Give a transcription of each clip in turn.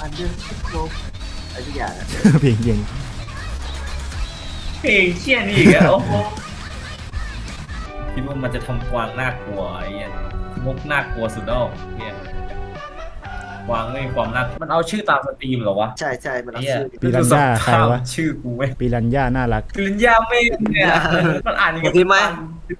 อันเดอร์โลอะไรทุกอย่างอะเพลงยังเพลงเชี่ยนี่อีกแล้วโอ้โหคิดว่ามันจะทำกวางน่ากลัวไอ้เหี้ยมุกน่ากลัวสุดแล้วเนี่ยกวางไม่มีความน่ากลัวมันเอาชื่อตามสตรีมเหรอวะใช่ใช่มันเอาไอ้เหี้ยชื่อปีรัญญาใครวะชื่อกูไหมปีรัญญาน่ารักปริญญาไม่เนี่ยมันอ่านอย่างเปิดคลิปไหม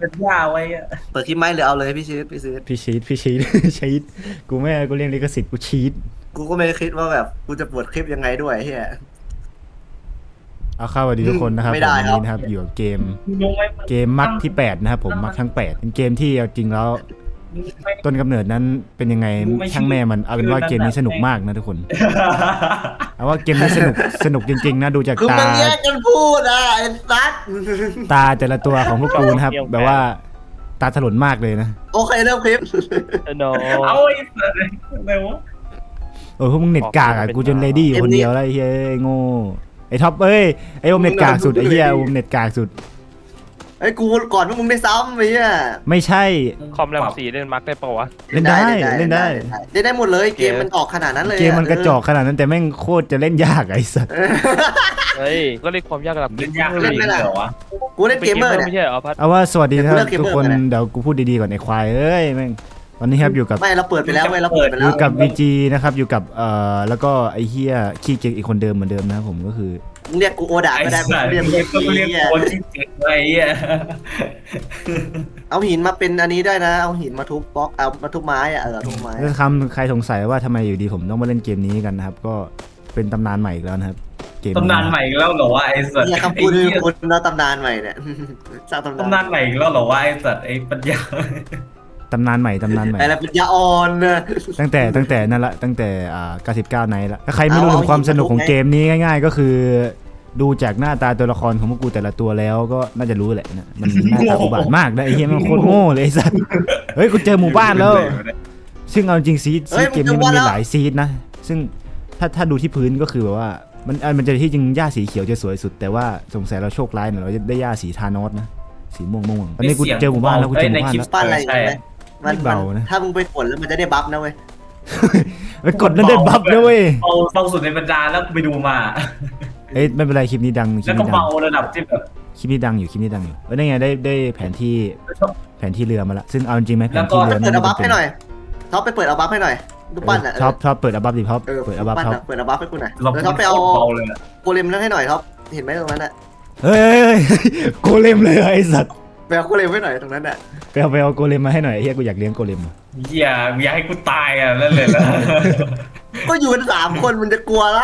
ปริญญาไว้อะเปิดคลิปไหมหรือเอาเลยพี่ชีสพี่ชีสพี่ชีตพี่ชีตชีตกูไม่กูเรียกลิขสิทธิ์กูชีต กูก็ไม่ได้คิดว่าแบบกูจะเปิดคลิปยังไงด้วยเฮีย เอาเข้าสวัสดีทุกคนนะครับไม่ผมได้วันครับนี้นะครับ อยู่กับเกมรู้ไหมเกมมักที่ 8 นะครับผมมักทั้ง8เป็นเกมที่เอาจริงแล้วต้นกำเนิดนั้นเป็นยังไงช่างแม่มันเอาเป็นว่าเกมนี้สนุกมากนะทุกคนเอาว่าเกมนี้สนุกสนุกจริงๆนะดูจากคือตา มันแยกกันพูดอะไอ้ซัดตาแต่ละตัวของพวกกูนะครับแบบว่าตาถลนมากเลยนะ โอเคเริ่มคลิป โนเอาไอ้สัตว์อะไรวะ เออพวกมึงเน็ตกากอะกูจนเลดี้อยู่คนเดียวแล้วไอ้เฮ้ยโง่ไอ้ท็อปเอ้ยไอ้โอมเน็ตกากสุดไอ้เหี้ยโอมเน็ตกากสุด ไอ้กูก่อนพวกมึงได้ซ้ำไอ้เหี้ยไม่ใช่ คอมแรมสีเล่นมาร์กได้ปะวะเล่นได้เล่นได้ได้ได้หมดเลยเกมมันออกขนาดนั้นเลยเกมมันกระจอกขนาดนั้นแต่แม่งโคตรจะเล่นยากอะไอ้สัสเออเฮ้ยก็เรียกความยากระดับเล่นยากเล่นไม่ได้เหรอวะกูเล่นเกมเมอร์ไม่เนี่ยใช่เหรอพัดเอาว่าสวัสดีนะครับเลือกเกมทุกคนเมอร์ก็ได้เดี๋ยวกูพูดดีๆก่อนไอ้ควายเอ้ยแม่ง วันนี้ครับอยู่กับไม่เราเปิดไปแล้วเว้ยเราเปิดไปอแล้วยู่กับวีจีนะครับอยู่กับเอ่อแล้วก็ไอ้เฮียขี้เกียจอีกคนเดิมเหมือนเดิมนะครับผมก็คือ มึงเรียกกูโอดาไอ้ไม่ได้มึสัตงว์เรียกเรียกกูเรียกเหี้ยคนที่เจ็บไว้อะเอาหินมาเป็นอันนี้ได้นะ เอาหินมาทุบบล็อกเอามาทุบไม้อะเออทุบไม้ถ้าคำใครสงสัยว่าทำไมอยู่ดีผมต้องมาเล่นเกมนี้กันนะครับ ก็เป็นตำนานใหม่อีกแล้วนะครับ เกมตำนานใหม่อีกแล้วเหรอวะไอ้สัตว์เนี่ยคำพูดไอ้คือเหี้ยคุณนะตำนานใหม่เนี่ยสร้างตำนานตำนานใหม่อีกแล้วเหรอวะไอ้สัตว์ไอ้ปัญญา ตำนานใหม่ตำนานใหม่ อะไรปัญญาอ่อนนะ ตั้งแต่ตั้งแต่นั่นละตั้งแต่อ่า99ไนท์ละถ้าใครไม่รู้เอาถึงความเอาสนุกของเอาเกมนี้ง่าย ๆ ก็คือ ดูจากหน้าตาตัวละครของพวกกูแต่ละตัวแล้วก็น่าจะรู้แหละนะมันหน้าตาอุบาทมากนะไอ้เหี้ยมันโคตรโง่เลยไอ้สัสเฮ้ยกูเจอหมู่บ้านแล้ว ซึ่งเอาจริงซีดเฮ้ซียดเกมมึนี้งมันจะว่าแล้มีวหลายซีดนะ ซึ่งถ้าถ้าดูที่พื้นก็คือแบบว่า มันอะมันจะที่จริงหญ้าสีเขียวจะสวยสุด แต่ว่าสงสัยเราโชคร้ายหน่อยเราจะได้หญ้าสีทานอสนะ สีม่วงม่วงตอนนี้กูเจอหมู่บ้านแล้วกูเจอหมู่บ้านแล้ว ปั้นอะไรอย่างเงี้ย มันไม่เบานะ ถ้ามึงไปกดแล้วมันจะได้บัฟนะเว้ยไปกดแล้วได้บัฟด้วยเว้ยเอาเบาสุดในบรรดาแล้วกูไปดูมา เอ้ยไม่เป็นไรคลิปนี้ดังคลิแล้ปวก็นี้ดังเบาระดับที่แบบคลิปนี้ดังอยู่คลิปนี้ดังอยู่เออได้ไงได้ได้แผนที่แผนที่เรือมาละซึ่งเอาจริงไหมแผนที่เรือเปิดเอาบัฟให้หน่อยท็อปไปเปิดเอาบัฟให้หน่อยดูปั้นอะท็อปท็อปเปิดอัลบั้มดิท็อปเออเปิดอัลบั้มปั้นท็อปอะเปิดเอาบัฟให้กูหน่อยเราแล้วท็อปไปเอาเบาเลยอะโกเลมนั่นให้หน่อยท็อปเห็นไหมตรงนั้นอะเฮ้ยเฮ้ยเฮ้ยโกเลมเลยเหรอไอ้สัตว์ ไปเอาโกเลมให้หน่อยตรงนั้นอะไปเอาไปเอาโกเลมมาให้หน่อยไอ้เฮียกูอยากเลี้ยงโกเลมอะเหี้ยมึงอยากให้กูตายอะนั่นเลยนะก็อยู่กันสามคนมันจะกลัวอะไร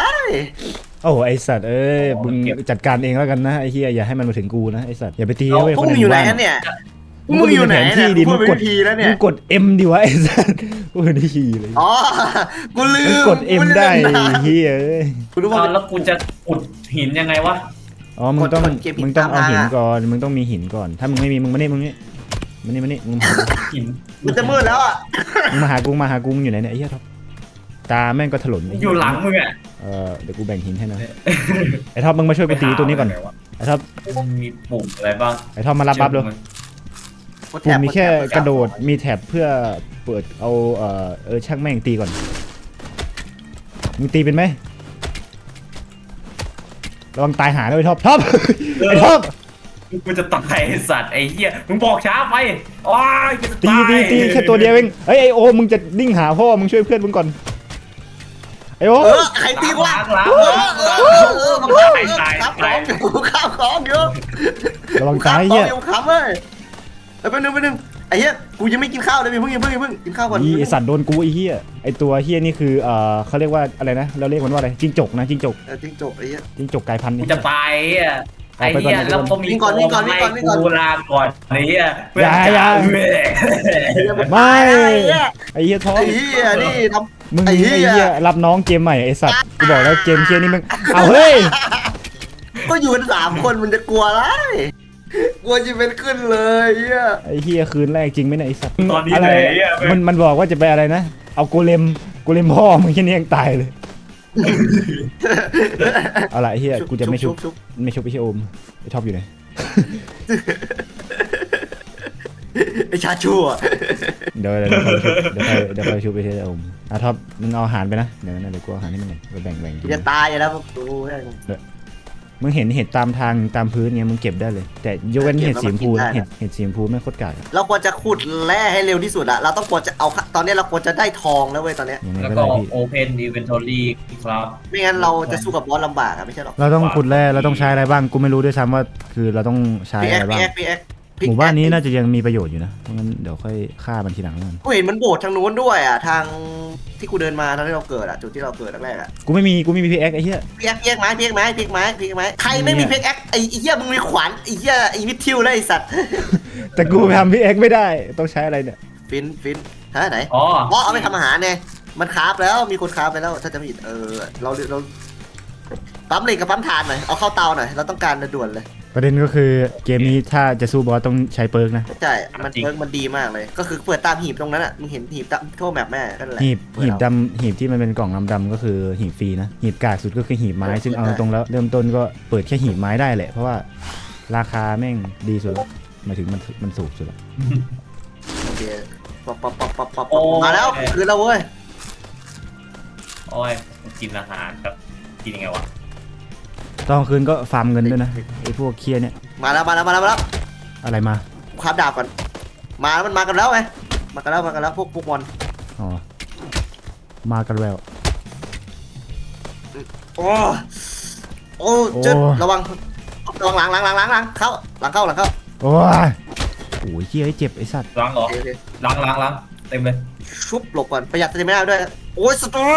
โอ้โหไอสัตว์เอ้ยมึงจัดการเองแล้วกันนะไอ้เฮียอย่าให้มันมาถึงกูนะไอสัตว์อย่าไปตีนะเว้ยพวกคนมึงในอยู่ไหนบ้า กันเนี่ยพวมึกงมึงอยู่ไหนแผนเนี่ที่ยดิพูมึดงเป็นกดวิธีแล้วเนี่มึยงกด M ดิวะไอ้สัตว์กูไม่ได้ขี่เลยอ๋อ กูลืมึงมกด M ได้กูลืมเฮียเอ้ย กูรู้ว่าเอาแล้วกูจะอุดหินยังไงวะ อ๋อ มึงต้องกดเก็บหินมึงต้องเอาตามทางหินอะก่อน มึงต้องมีหินก่อน ถ้ามึงไม่มี มึงมานี่มึงนี่มานี่มานี่มึงมาหาหินมันจะมืดแล้วอะมึงมาหากูมาหากูมึงอยู่ไหนเนี่ยไอ้เหี้ยท็อป ตาแม่งก็ถลนไเอยู่หลังมึงอะเออเดี๋ยวกูแบ่งหินให้นะ ไอ้ท็อปมึงมาช่วยกูตีตัวนี้ก่อน ไอ้ท็อปมีปุ่มอะไรบ้างไอ้ท็อปมารับบัฟเร็วกดกูแท็บมีแค่กดกแท็บระโดดมีแท็บเพื่อเปิดเอาเออเออช่างแม่งตีก่อนมึงตีเป็นไหม ระวังตายหาด้วยท็อปท็อปไอ้ท็อปกูจะตายไอ้สัตว์ไอ้เหี้ยมึงบอกช้าไปว้ายกูจะตีตายตีตีแค่ตัวเดียวเองเฮ้ยไอโอมึงจะดิ้งหาพ่อมึงช่วยเพื่อนมึงก่อนไอโอเออใครตีวะล้างล้างเออเออเออเออมันข้ามตายตายข้ามขตาอยงอยู่ข้ามของอยู่ระวังข้าตามยขอเหี้งยอยู่ข้ามเว้ยเออแป๊บนึงแป๊บนึง ไอ้เหี้ยกูยังไม่กินข้าวเลยพี่เพิ่งอย่าเพิ่งอย่าเพิ่งกินข้าวก่อนอีไอสัตว์โดนกูไอเฮียไอตัวเฮียนี่คือเออเขาเรียกว่าอะไรนะเราเรียกมันว่าอะไรจิ้งจกนะจิ้งจกเออจริงจบไอ้เหี้ย จิ้งจกกลายพันธุ์กูนี่ จะตายไอ้เหี้ยเอาไปก่อนไอ้เหี้ยแล้วก็มีวิ่งก่อนวิ่งก่อนวิ่งก่อนวิ่งก่อน กูลาก่อนไอ้เหี้ยเพื่อนอย่าอย่า ไม่ ไอ้เหี้ยไอเฮียท้อไอ้เหี้ยนี่ทมึงไอ้ไอเหี้ยเฮียรับน้องเกมใหม่ไอสัตว์กูบอกแล้วเกมเฮียนี่มึงเอาเฮ้ยำก็อยู่กันสามคนมันจะกลัวอะไร กลัวจะเป็นขึ้นเลยเหี้ยไอเฮียคืนแรกจริงไหมเนี่ยไอสัตว์ตอนนี้อะไรเลยไอ้เหี้ย มันมันบอกว่าจะไปอะไรนะ เอาโกเลมโกเลมพ่อมึงแค่นี้ยังตายเลยเอาละไอ้เฮียกูจะไม่ชุบชุบไม่ชุบไอเชยโอมไอท็อปอยู่ไหนไอ้ชาชั่วเดี๋ยวเดี๋ยวเดี๋ยวค่อยเดี๋ยวค่อยเดี๋ยวค่อยชุบไปเทอมอะท็อปมึงเอาอาหารไปนะเดี๋ยวนะเดี๋ยวกูเอาอาหารให้มึงหน่อยไปแบ่งแบ่งกินจะตายอยู่แล้วดูแม่ง มึงเห็นเห็ดตามทางตามพื้นเงี้ยมึงเก็บได้เลย แต่ยกเว้นเก็บเห็ดแล้วสีชมพูมันกินได้นะเห็ดเห็ดสีชมพูไม่งโคตรกากอะเราควรจะขุดแร่ให้เร็วที่สุดอะเราต้องควรจะเอาตอนนี้เราควรจะได้ทองแล้วเว้ยตอนเนี้ยยังไงแล้วก็ก็ได้พี่ Open Inventory ครับ ไม่งั้นเราจะสู้กับบอสลำบากอะไม่ใช่หรอกเราต้องขุดแร่เราต้องใช้อะไรบ้างกูไม่รู้ด้วยซ้ำว่าคือเราต้องใช้พีอะเอ็ไรกบ้างพีเอ็กพีเอ็กหมู่บ้านนี้น่าจะยังมีประโยชน์อยู่นะเพราะงั้นเดี๋ยวค่อยฆ่ามันทีหลังแล้วกัน กูเห็นมันโบดทางนู้นด้วยอะทาง ที่กูเดินมาตอนที่เราเกิดอะจุดที่เราเกิดแรกๆอะกูไม่มีกูไม่มีพีเอ็กไอ้เหี้ยพีเอ็กพีเอ็กไม้พีเอ็กไม้พีเอ็กไม้พีเอ็กไม้ใครไม่มีพีเอ็กไอ้ไอ้เหี้ยมึงมีขวานไอ้เหี้ยไอ้มิททิวเลยไอ้สัตว์แต่กูทำพีเอ็กไม่ได้ต้องใช้อะไรเนี่ยฟินฟินฮะไหนอ๋ออ๋อเอาไปทำอาหารเนี่ยมันคราฟแล้วมีคนคราฟไปแล้วถ้าจะไม่ผิดเออเราเราปั๊มเหล็กกับปั๊มถ่านหน่อยเอาเข้าเตาหน่อยเราต้องการด่วนเลย ประเด็นก็คือเกมนี้ถ้าจะสู้บอสต้องใช้เปิร์กนะใช่ มันเวิร์กมันดีมากเลย ก็คือเปิดตามหีบตรงนั้นอะ มึงเห็นหีบตามทั่วแมปแม่นั่นแหละหีบเปิหีบเอาดำหีบที่มันเป็นกล่องดำๆก็คือหีบฟรีนะหีบกากสุดก็คือหีบไม้เออซึ่งเอาได้ตรงแล้ว เริ่มต้นก็เปิดแค่หีบไม้ได้แหละเพราะว่าราคาแม่งดีสุดแล้วหมายถึงมันมันสูงสุดแล้วโอเคป๊อปป๊อปป๊อปป๊อปป๊อปมาแล้วคือแล้วเว้ย โอ้ยกินอาหารแบบกินยังไงวะ ตอนคืนก็ฟาร์มเงินด้วยนะไอ้พวกเคียเนี่ยมาแล้วมาแล้วมาแล้วมาแล้วอะไรมาคราบดาบก่อนมาแล้วมันมากันแล้วไงมากันแล้วมากันแล้วพวกพวกมอนอ๋อมากันแล้วโอ้โอ้จึ๊ดระวังระวังหลังหลังหลังหลังหลังเข้าหลังเข้าหลังเข้าโอ้ยโอ้ยเคียไอ้เจ็บไอ้สัตว์ล้างเหรอโอเคโอเคล้างล้างล้างเต็มเลยชุบหลบก่อนประหยัดสเตมิน่าด้วยโอ้ยสตรี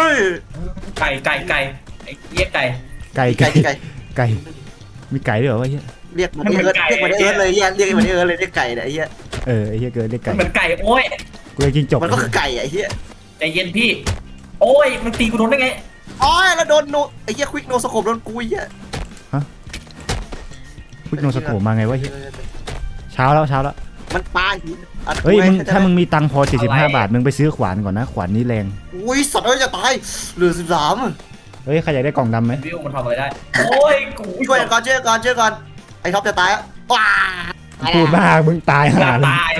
ไก่ไก่ไก่ไอ้เหี้ยไก่ไก่ไก่ไก่ ไก่ไก่ มีไก่ด้วยเหรอวะเฮียเรียกมันเอิร์ธเรียกมันเอิร์ธเลยเฮียเรียกมันเอิร์ธเลยเรียกไก่เนี่ยไอ้เฮียเออไอ้เฮียเกินเรียกไก่ มันเหมือนไก่โอ้ยกูเลยจิ้งจกมันก็คือไก่อะไอ้เฮียใจเย็นพี่ โอ้ยมันตีกูโดนได้ไงอ๋อแล้วโดนโนไอ้เหี้ยควิกโนสโคปโดนกูไอ้เหี้ยพุทโนสโคปมาไงวะเฮียเช้าแล้วเช้าแล้ว มันปาหินอัดกูเฮ้ยไว้มึงเข้ใจถ้าไหมึงมีตังค์พออะไร75 บาท มึงไปซื้อขวานก่อนนะ ขวานนี้แรง อุ้ยสัตว์เอ้ยจะตายเหลือสิบสาม เฮ้ยใครอยากได้กล่องดำไหมวิวมันทำอะไรได้ โอ้ยกูช่วยกันก่อนช่วยกันก่อนช่วยก่อนไอ้ท็อปจะตายแล้วว้าพูดมากมึงตายอห่าย่าเลยตาย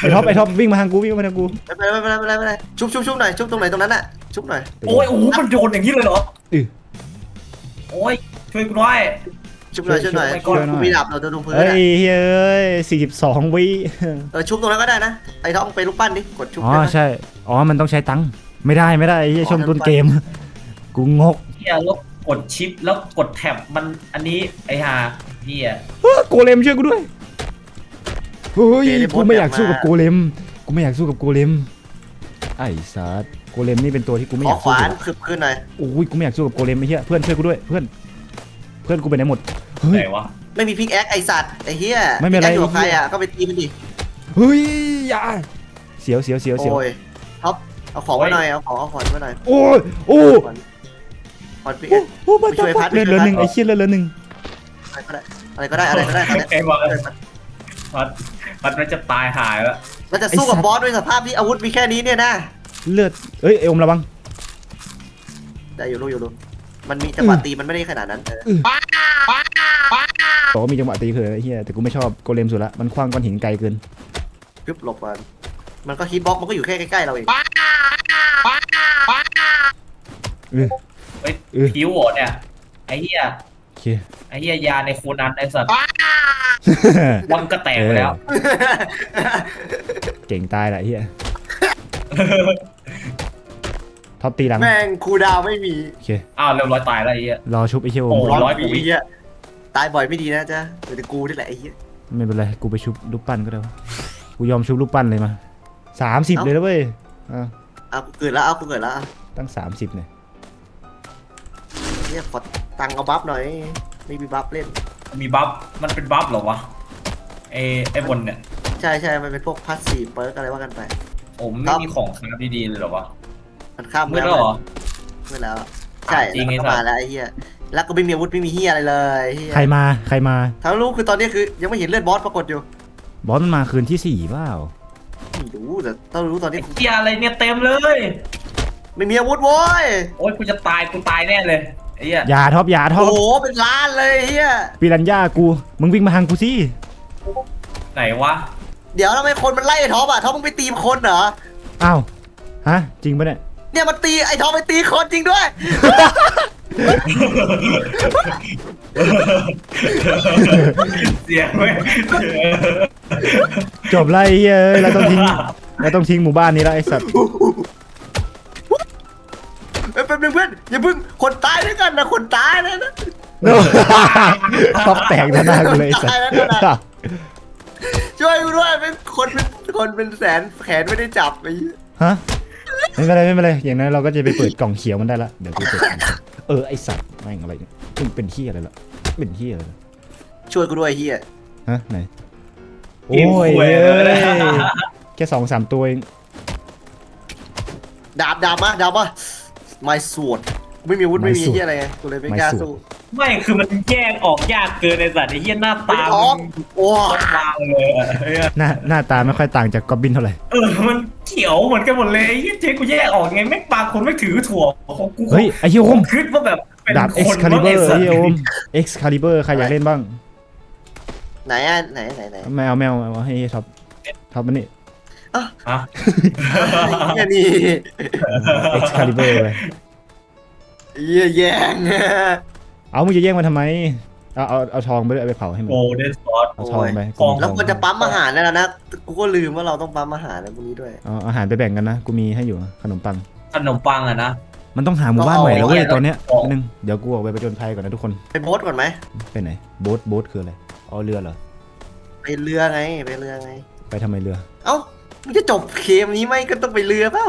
ไอท็อปไอท็อปวิ่งมาทางกูวิ่งมาทางกูไม่เป็นไรไม่เป็นไรไม่เป็นไรไม่เป็นไรชุบชุบชุบหน่อยชุบตรงไหนตรงนั้นน่ะชุบหน่อยโอ้ยโอ้โหมันโดนอย่างนี้เลยเหรออือโอ้ยช่วยกูด้วยชุบหน่อยช่ชุวยบหน่อยช่วยหน่อยกูมีดาบเราจะตรงพื้นเฮ้ยน่ะเฮ้ย42วิเออชุบตรงนั้นก็ได้นะไอ้ท็อปไปลูกปั้นดิกดชุบอ๋อได้ไหมใช่อ๋อมันต้องใช้ตังค์ไม่ได้ไม่ได้ไอ้เหี้ยอ๋อช่วงต้นเกม กูงกเฮียแล้วกดชิปแล้วกดแท็บมันอันนี้ไอ้ห่าเฮียเฮ้ยโกเลมช่วยกูด้วยเฮ้ยกูไม่อยากสู้กับโกเลมกูไม่อยากสู้กับโกเลมไอ้สัสโกเลมนี่เป็นตัวที่กูไม่ขออยากขสู้วากับนคืบขึ้นหน่อยโอ้ยกูไม่อยากสู้กับโกเลมไอ้เหี้ยเพื่อนช่วยกูด้วยเพื่อนเพื่อนกูไปไหนหมดเฮ้ยไหนวะไม่มีพิกแอคไอ้สัตว์ไอ้เหี้ยไม่เป็นไร พิกแอคอยู่กับใครอะก็ไปตีมันดิเฮ้ยอย่าเสียวเสียวเสียวเสียวโอ้ยท็อปเอาของไว้หน่อยเอาของเอาของไว้หน่อยโอ้ยโอ้ ขอนพิกโอ้แอคโอ้มาไปช่วยพัดเลือดเหลือหนึ่งไปช่วยพัดไอ้เชี่ยเลือดเหลือหนึ่งอะไรก็ได้อะไรก็ได้อะไรก็ได้ไอ้บอกพัดพัดมันจะตายหายแล้วเราจะสู้กับบอสด้วยสภาพที่อาวุธมีแค่นี้เนี่ยนะเลือดเอ้ยเอมระวังได้อยู่รู้อยู่รู้มันมีจังหวะตีมันไม่ได้ขนาดนั้นเออบอกว่ามีจังหวะตีคือไอ้เหี้ยแต่กูไม่ชอบโกเลมสุดละมันคว้างก้อนหินไกลเกินพึบหลบมันมันก็ฮิตบ็อกมันก็อยู่แค่ใกล้ๆเราเอง เออเฮ้ยเออผิวเหรอเนี่ย ไอ้เฮียโอเค ไอ้เฮียยาในโคนันไอ้สัตว์วังก็แตกไปแล้ว เก่งตายละไอ้เหี้ยท็อปตีหลังแม่งคูลดาวน์ไม่มีโอเคอ้าวเรียบร้อยตายแล้วไอ้เฮียรอชุบไอ้เชี่ยโอโอ้มร้อยกว่าวิไเหี้ยตายบ่อยไม่ดีนะจ๊ะเดี๋ยวกูนี่แหละไอ้เหี้ย ไม่เป็นไรกูไปชุบลูกปั้นก็ได้วะกูยอมชุบลูกปั้นเลยมาสามสิบเลยนะเว้ยอะเอากูเกิดแล้วเอากูเกิดแล้วเอาตั้งสามสิบเนี่ย เหี้ยขอตังค์เอาบัฟหน่อยไม่มีบัฟเล่น มีบัฟ มันเป็นบัฟเหรอวะไอ้ไอ้บนเนี่ย ใช่ใช่มันเป็นพวกพาสซีฟเปิร์กอะไรว่ากันไป ผมครัไม่บมีของคราฟดีๆเลยเหรอวะ มันข้ามมืดแล้วเหรอเมื่อแล้ว ใช่จริงแล้วมันก็ไอ้สัตว์มาแล้วไอ้เหี้ยแล้วก็ไม่มีอาวุธไม่มีเหี้ยอะไรเลยเหี้ยใครมาใครมาทั้งรู้คือตอนนี้คือยังไม่เห็นเลือดบอสปรากฏอยู่ บอสมันมาคืนที่สี่เปล่าไม่รู้แต่ต้องรู้ตอนนี้ไอ้เฮียอะไรเนี่ยเต็มเลย ไม่มีอาวุธโว้ยโอ๊ยกูจะตายกูตายแน่เลยไอ้ เหี้ยอย่าท็อปอย่าท็อโอ้ปโหเป็นล้านเลยไอ้เหี้ยปีรัญญากู มึงวิ่งมาทางกูสิไหนวะเดี๋ยวทำไมคนมันไล่ไอ้ท็อปอะท็อปมึงไปตีคนเหรออ้าวฮะ จริงปะเนี่ยเนี่ยมันตีไอ้ท็อปไปตีคนจริงด้วย เสียงเว้ยจบไล่เฮ้ยเอ้ยเราต้องทิ้งเราต้องทิ้งหมู่บ้านนี้แล้วไอ้สัตว์ เอ้ยแป๊บนึงเพื่อนอย่าเพิ่งคนตายด้วยกันนะคนตายนะนะ ท็อปแตกหน้ากูเลยไอ้สัตตายแล้วว์นะช่วยกูด้วยเป็นคนเป็นคนเป็นแสนแขนไม่ได้จับไอ้เหี้ยฮะไม่เป็นไรไม่เป็นไรอย่างนั้นเราก็จะไปเปิดกล่องเขียวมันได้ละเดี๋ยวกูเปิดกล่องเขียวเออไอสัตว์แม่งอะไรเนี่ยมึงเป็นที่อะไรล่ะเป็นที่อะไรล่ะช่วยกูด้วยไอ้เฮียฮะไหนโอ้ยเอ้ยแค่สองสามตัวเองดาบดาบมาดาบมา ไม่สวดไม่มีอาวุธไม่มีเฮียอะไรไงกูเลยไม่กล้าสู้ ไม่คือมันแยกออกยากเกินไอ้สัตว์ไอ้เหี้ยหน้าไอ้ตาท็อปมันโอ้วางเลยอะเหี้ยหน้าหน้าตาไม่ค่อยต่างจากกอบบินเท่าไหร่ เออมันเขียวเหมือนกันหมดเลยไอ้เหี้ยเจ๊กูแยกออกไงไม่งบางคนไม่ถือถั่วของกูเฮ้ยไอ้เหี้ยโอม คิดว่าแบบเป็นดาบคน Excalibur ไอ้สัตเฮ้ยว์โอม Excalibur ใครอยากเล่นบ้างไหนอะไหนไหนไหนแมวแมวเอาให้ท็อปท็อปมันนี่ ฮะเฮียนี่ Excalibur ไปเฮียแย่งเอามึงจะแย่งมันทำไม เอาเอาเอาทองไปด้วยเอาไปเผาให้มัน โกลเด้นซอส เอาทองไปโอ้ย แล้วควรจะปั๊มอาหารนั่นแหละนะ กูก็ลืมว่าเราต้องปั๊มอาหารในพวกนี้ด้วย เอาอาหารไปแบ่งกันนะ กูมีให้อยู่ขนมปัง ขนมปังอะนะ มันต้องหาหมู่บ้านใหม่แล้วเว้ยเอาตอนเนี้ยเอานึง เดี๋ยวกูออกไปประจนภัยก่อนนะทุกคน ไปโบ๊ทก่อนไหม ไปไหน โบ๊ท โบ๊ทคืออะไร อ๋อเรือเหรอ ไปเรือไง ไปเรือไง ไปทำไมเรือ เอ้า มึงจะจบเกมนี้ไหมก็ต้องไปเรือเปล่า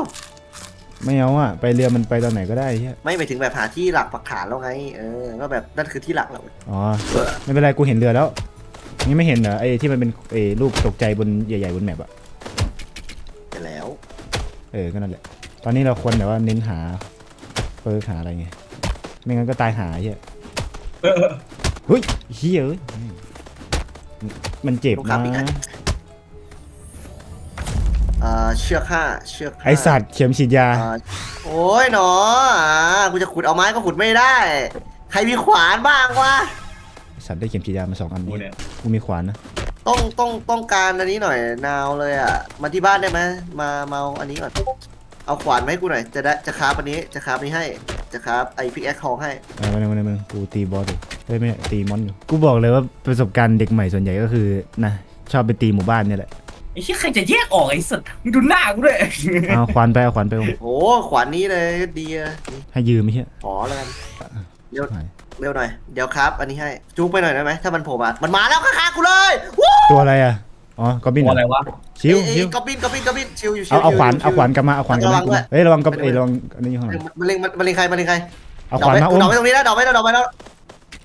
ไม่เอาอะ ไปเรือมันไปตอนไหนก็ได้เฮียไม่ไปถึงแบบหาที่หลักปักฐานแล้วไงเออก็แบบนั่นคือที่หลักเราอ๋อ ไม่เป็นไรกูเห็นเรือแล้ว นี่ไม่เห็นเหรอไอ้ที่มันเป็นไอ้รูปตกใจบนใหญ่ๆบนแมปอะไปแล้ว เออ ก็นั่นแหละ ตอนนี้เราควรแบบว่าเน้นหาเปิร์กหาอะไรไง ไม่งั้นก็ตายหาเฮียเออเฮ้ยเฮียเอ้ยมันเจ็บนะเอ่ อเชือกห้าเชือกห้าไอสัตว์เข็มฉีดยา เอ่อโอ้ยหนออ่ากูจะขุดเอาไม้ก็ขุดไม่ได้ ใครมีขวานบ้างวะไอ้สัตว์ได้เข็มฉีดยามาสองอันกูนี้เนี่ย กูมีขวานนะ ต้องต้องต้องการอันนี้หน่อยนาวเลยอะ มาที่บ้านได้ไหมมามาเอาอันนี้ก่อน เอาขวานมาให้กูหน่อย จะได้จะคราฟอันนี้จะคราฟนี้ให้ จะคราฟไอพิกแอคทองให้ เอามาในมาในมึงกูตีบอสอยู่เฮ้ยไม่ใช่ตีมอนอยู่ กูบอกเลยว่าประสบการณ์เด็กใหม่ส่วนใหญ่ก็คือนะชอบไปตีหมู่บ้านเนี่ยแหละ ไอ้เหี้ยใครจะแยกออกไอ้สัตว์มึงดูหน้ากูด้วยเอาขวานไปเอาขวานไปโอ้ขวานนี้เลยดีอะนี่ให้ยืมไม่ใช่ขอแล้วกันเร็วหายเร็วหน่อย เดี๋ยวครับ อันนี้ให้จุกไปหน่อยได้ไหมถ้ามันโผล่มามันมาแล้วข้างๆกูเลยวู้ตัวอะไรอะอ๋อกอบบินตัวอะไรวะชิวเอ้ยชิเอ้วยกระบินกระบินกระบินชิวอยู่ชิเอาวเอาขวานชิเอาขวานกลับมาเอาขวานกลับมาระวังด้วยเฮ้ยระวังกับเอ้ยระวังอันนี้อยู่ข้างหลังมันเล็งมันเล็งใครมันเล็งใครเอาขวานมาดโอ้อกมไว้ตรงนี้แล้วดอกไว้แล้วดอกไว้แล้ว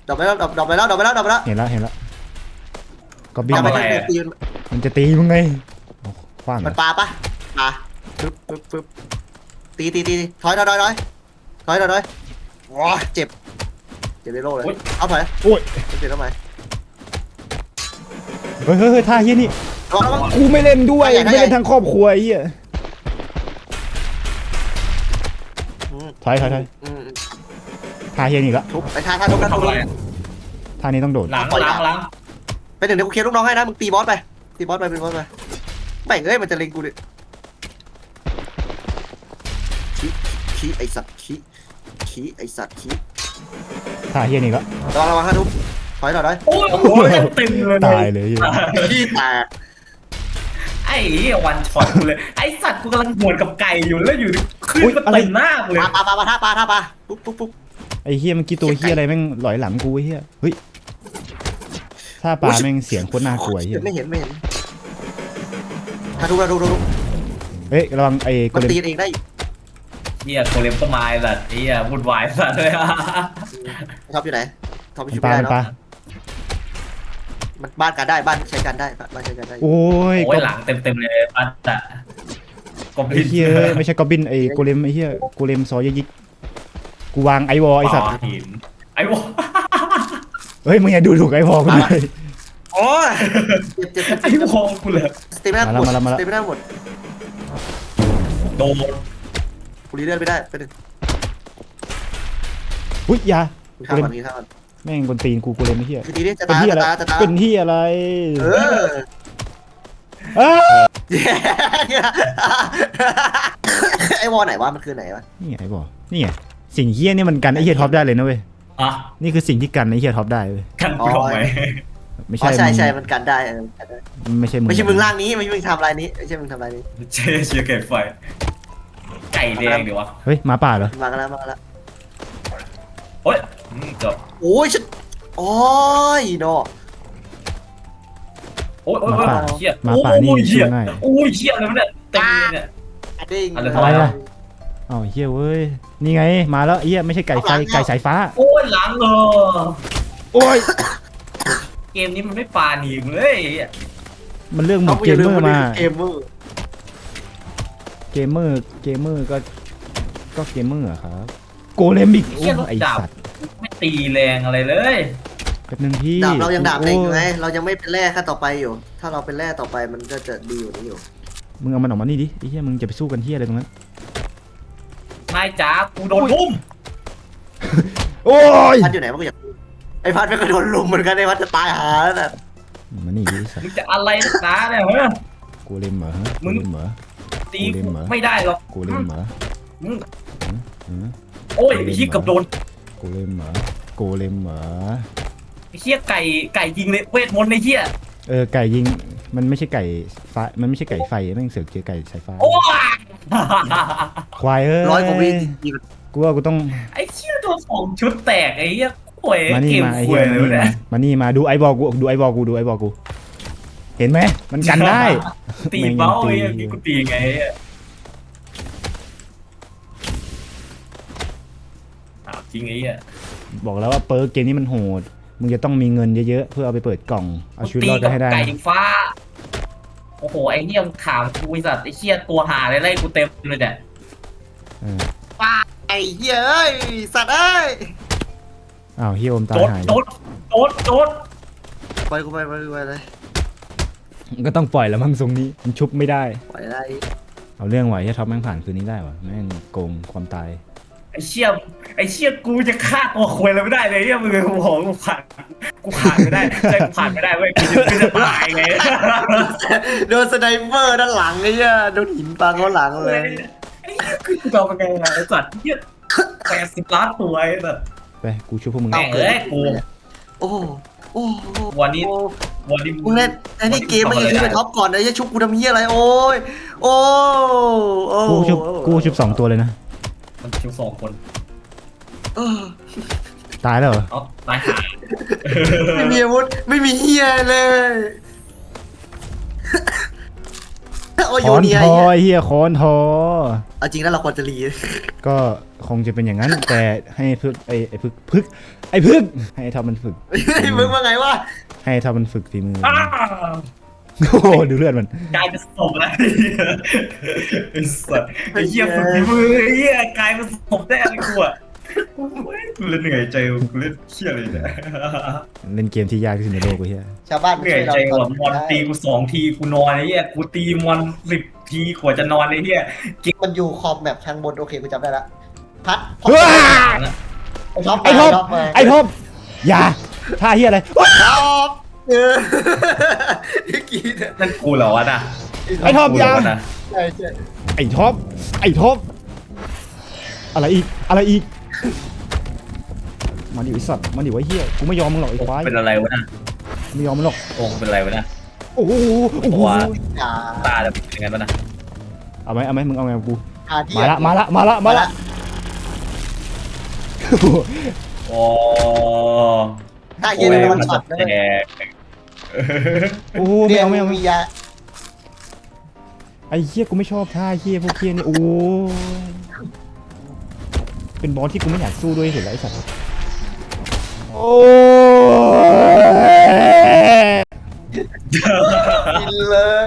ดอกไว้แล้วดอกไว้แล้วดอกไว้แล้วดอกไว้แล้วเห็นแล้วเห็นแล้ว กอบบินดอกทำไว้อะไรแล้วอะตีมันมันจะตีมึงไงโอ้ขว้างเหรมัอนปลาปะปลาปึ๊บปึ๊บปึ๊บตีตีตีตีถอยถอยถอยถอยถอยถอยถอยว้าเจ็บ เจ็บในโลกเลยโอ๊ย เอาถอยโอ้ยเจ็บทำไมเฮ้ยเฮ้ยเฮ้ยท่าเฮียนี่ระวังระวัง กูไม่เล่นด้วยท่าใหญ่ไม่เล่นทางครอบครัวไอ้เหี้ยอืม ถอยถอยถอยอืมท่าเฮียนี่ละทุบไปท่าท่าทุบท่าทุบ ทำอะไรอะท่านี้ต้องโดดหลังหลังหลัง ไปถึงเดี๋ยวกูเคลียร์ลูกน้องให้นะมึงตีบอสไปตีบอสไปตีบอสไปแบ่งเอ้ยมันจะเล็งกูดิขี้ขี้ไอสัตว์ขี้ขี้ไอสัตว์ขี้ท่าเฮียนี่ละระวังระวังท่าทุบถอยถอยถอยโอ้ยโอ้โหเต็มเลยตายเลยเหี้ยขี้แตกไอ้เหี้ยวันช็อตกูเลยไอ้สัตว์กูกำลังหวนกับไก่อยู่แล้วอยู่ขึ้นก็เต็มหน้ากูเลยปลาปลาปลาปลาท่าปลาท่าปลาปุ๊บปุ๊บปุ๊บไอ้เฮียเมื่อกี้ตัวเฮียอะไรแม่งหลอยหลังกูไอ้เฮียเฮ้ย ท่าปลาแม่งเสียงโคตรน่ากลัวไอ้เฮียไม่เห็นไม่เห็นท่าทุบท่าทุบท่าทุบเฮ้ยระวังไอ้โกมันเลมตีกันเองได้เหี้ยโกเลมก็มาไอ้สัตว์ไอ้เหี้ยวุ่นวายสัตว์เลยอะท็อปอยู่ไหนท็อปมัอนยู่ปลาไม่ได้มันปลาเนาะมันบ้านกันได้บ้านใช้กันได้บ้านใช้กันได้โอ้ยโอ้ยหลังเต็มเต็มๆเลยปัตตะกบไอ้ลินเฮียเอ้ยไม่ใช่กอบบินไอ้โกเลมไอ้เฮียโกเลมซอยยิกๆกูวางไอวอลไอสัตว์ป่าหินไอ้วะ เฮ้ยมึงอย่าดูถูกไอวอลกูเลย โอ้ยเจ็บเจ็บไอ้เจ็บวองกูเลยสเตมิน่าหมดมาแล้วมาแล้ว สเตมิน่าหมดโดนกูรีเลือดไม่ได้ไปหนึ่งอุ้ยอยากูข้ามมันกูข้ามมันแม่งบนตีนกูโกเลมไอ้เฮียคือทีนี้จะเป็นตายเฮียจะอะไรตายจะตายเป็นเฮียอะไรเอออ้าไอ้วอลไหนวะมันคือไหนวะนี่ไงบอกนี่ไงสิ่งเฮี้ยนี่มันกันไอ้เฮียท็อปได้เลยนะเว้ย อะนี่คือสิ่งที่กันไอ้เฮียท็อปได้เว้ยกันกูทำไมไม่อ๋อใช่ใช่ใช่มึงมันกันได้เออมันกันได้ไม่ใช่มึงไม่ใช่มึงร่างนี้ไม่ใช่มึงทำลายนี้ไม่ใช่มึงทำลายนี้เชียร์เชียร์ไก่ไฟ ไก่แดงเดี๋ยววะเฮ้ยหมาป่าเหรอมากันแล้วมากันแล้วโอ้ยอืมจบโอ้ยฉันโอ้ยโนโอ้ยโอ้ยหมาโอ้ยป่าเชี่ยหมาป่านี่โอ้ยช่เชี่วยยง่ายโอ้ยเชี่ยอะไรวะเนี่ยเต็มเลยเนี่ยอะดิ้งอะไร อะไรอะอ้าวเฮียเว้ย นี่ไงมาแล้วเฮียไม่ใช่ไก่ไฟไก่สายฟ้าโอ้ยหลังเออโอ้ยเกมนี้มันไม่ปาหนีกูเลยไอ้เหี้ยมันเลือกโหมดเกมเมอร์มาเกมเมอร์เกมเมอร์เกมเมอร์ก็ก็เกมเมอร์อะครับโกเลมอีกโอ้เชี่ยรถไอดาบสัตว์ไม่ตีแรงอะไรเลยแป๊บนึงพี่ดาบเรายังดาบเองอยู่ไงโเรายังไม่เป็นแร่ขั้นต่อไปอยู่ ถ้าเราเป็นแร่ต่อไปมันก็จะดีอยู่านี้อยู่มึงเอามันออกมานี่ดิไอ้เหี้ยมึงจะไปสู้กันเหี้ยอะไรตรงนั้น นายจ๋ากูโดนทุ่มโอ้ยพัดอยู่ไหนมันก็อยากไอ้พัดไม่ก็โดนลุมเหมือนกันไอ้พัดจะตายหาแล้วน่ะมานี่ดิไอ้สัตมึว์งจะอะไรนักหนาเนี่ยเฮ้ยโกเลมเหรอฮะมึโกงเลมเหรอ ตีกูเล่นเหรอ ไม่ได้หรอกโกเลมเหรอมึงหือโอ้ยไอ้เหี้ยเกับโดนโกเลมเหรอโกเลมเหรอไอ้เหี้ยไก่ไก่ยิงเลยเวทมนต์ไอ้เหี้ยเออไก่ยิงมันไม่ใช่ไก่ฟ้ามันไม่ใช่ไก่ไฟแม่งเสือกเจอไก่สายฟ้าโอ้ย ควายเอ้ยร้อยกว่าวิยิงกูว่ากูต้องไอ้เหี้ยโดนสองชุดแตกไอ้เหี้ยโวยมานี่เกมมาไอ้คเหี้วยยมาเลยนี่วะมาเนี่ยมานี่มาดูไอ้บอกกูดูไอ้บอกกูดูไอ้บอกกู เห็นไหมมันกันได้ตีแม่งเบ้าตีไอ้เหี้ยนี่กูตีไงไอ้เหี้ยถามจริงไอ้เหี้ยบอกแล้วว่าเปิร์กเกมนี้มันโหด มึงจะต้องมีเงินเยอะๆเพื่อเอาไปเปิดกล่องเอาชีวิตตีรอดกับให้ได้ไก่นะฟ้า โอ้โหไอ้เนี่ยมึงถามกูไอ้สัตว์ไอ้เชี่ยตัวหาอะไรไล่กูเต็มเลยเนี่ยเออไอ้เหี้ยเอ้ยสัตว์เอ้ยอ้าวเฮียโอมตาโดยดหายโดดโดดโดดไปกูไปไปกูไปเลยก็ต้องปล่อยแล้วมั้งทรงนี้มันชุบไม่ได้ ปล่อยได้เอาเรื่องไหวที่ท็อปแม่งผ่านคืนนี้ได้วะแม่งโกงความตาย ไอ้เชี่ยไอ้เชี่ยกูจะฆ่าตัวควยอะไรไม่ได้เลยเนี่ยมึงโอ้โหกูผ่านกูผ่านไม่ได้ใช่กูผ่านไม่ได้เว้ยกูจะกูจะตายไงโดนสไนเปอร์ด้านหลังไอ้เหี้ยโดนหินปาเขาหลังเลยไอ้เหี้ยคือกูจะเอาไงอะไอ้สัตว์เหี้ยแปดสิบล้านตัวไอ้สัตว์ไปกูช่วยพวกมึงแม่งเอ้ยกูโอ้โหโอ้โหวันนี้โอ้วันนี้มึงเล่นไอ้นี่เกมไม่ยังขึ้นไปท็อปก่อนไอ้เหี้ยชุบกูทำเหี้ยอะไรโอ้ยโอ้โอ้กูชุบกูชุบสองตัวเลยนะ มันคิวสองคนเออตายแล้วเหรอเอาตายหาไม่มีอาวุธไม่มีเหี้ยเลยโอ้ยคโยอนเนียทอไอ้เฮียคอนทอ เอาจริงแล้วเราควรจะรีก็คงจะเป็นอย่างนั้น แต่ให้พึกไอ้ไอ้พึกพึกไอ้พึกให้ท็อปมันฝึก มึงว่าไงวะให้ท็อปมันฝึกฝีมือ อ้า โอ้โหดูเลือดมัน กลายเป็นศพแล้วไอ้สัสไอ้เหี้ยฝึกฝีมือไอ้เหี้ยกลายเป็นศพแน่เลยกูอะกูกูเลยเหนื่อยใจกูเล่นเชี่ยเลยเนี่ยเล่นเกมที่ยากที่สุดในโลกกูเฮียชาวบ้านเหนื่อยใจกว่ามอนตีกูสองทีกูนอนไอ้เหี้ยกูตีมอนสิบทีกว่าจะนอนไอ้เหี้ยมันอยู่ขอบแบบทางบนโอเคกูจำได้ละพัดว้าไอ้ท็อปไอ้ท็อปมาไอ้ท็อปอย่าท่าเฮียอะไรว้าท็อป เออเมื่อกี้เนี่ยนั่นกูเหรอวะน่ะไอ้ท็อปกูอเหรย่าอวะน่ะใช่ใช่ไอ้ท็อป ไอ้ท็อป อะไรอีก อะไรอีก มาดิไอ้สัตว์ มาดิไว้เฮียกูไม่ยอมมึงหรอกไอ้ควายเป็นอะไรวะน่ะไม่ยอมมึงหรอก โอ้เป็นอะไรวะน่ะโอ้โหโอ้โหตัวอย่าตาจะเป็นยังไงวะน่ะเอาไหมเอาไหมมึงเอาไงกับกู หาที่มาละ มาละ มาละ มาละ โอ้ ถ้าเย็นเป็นวันช็อตแตเลยกโอ้โหไม่เอาไม่เอาไม่มีเอายาไอ้เฮียกูไม่ชอบท่าเฮียพวกเฮียนี่โอ้ยเป็นบอสที่กูไม่อยากสู้ด้วยเห็นแล้วไอ้สัตว์โอ้ยกินเลย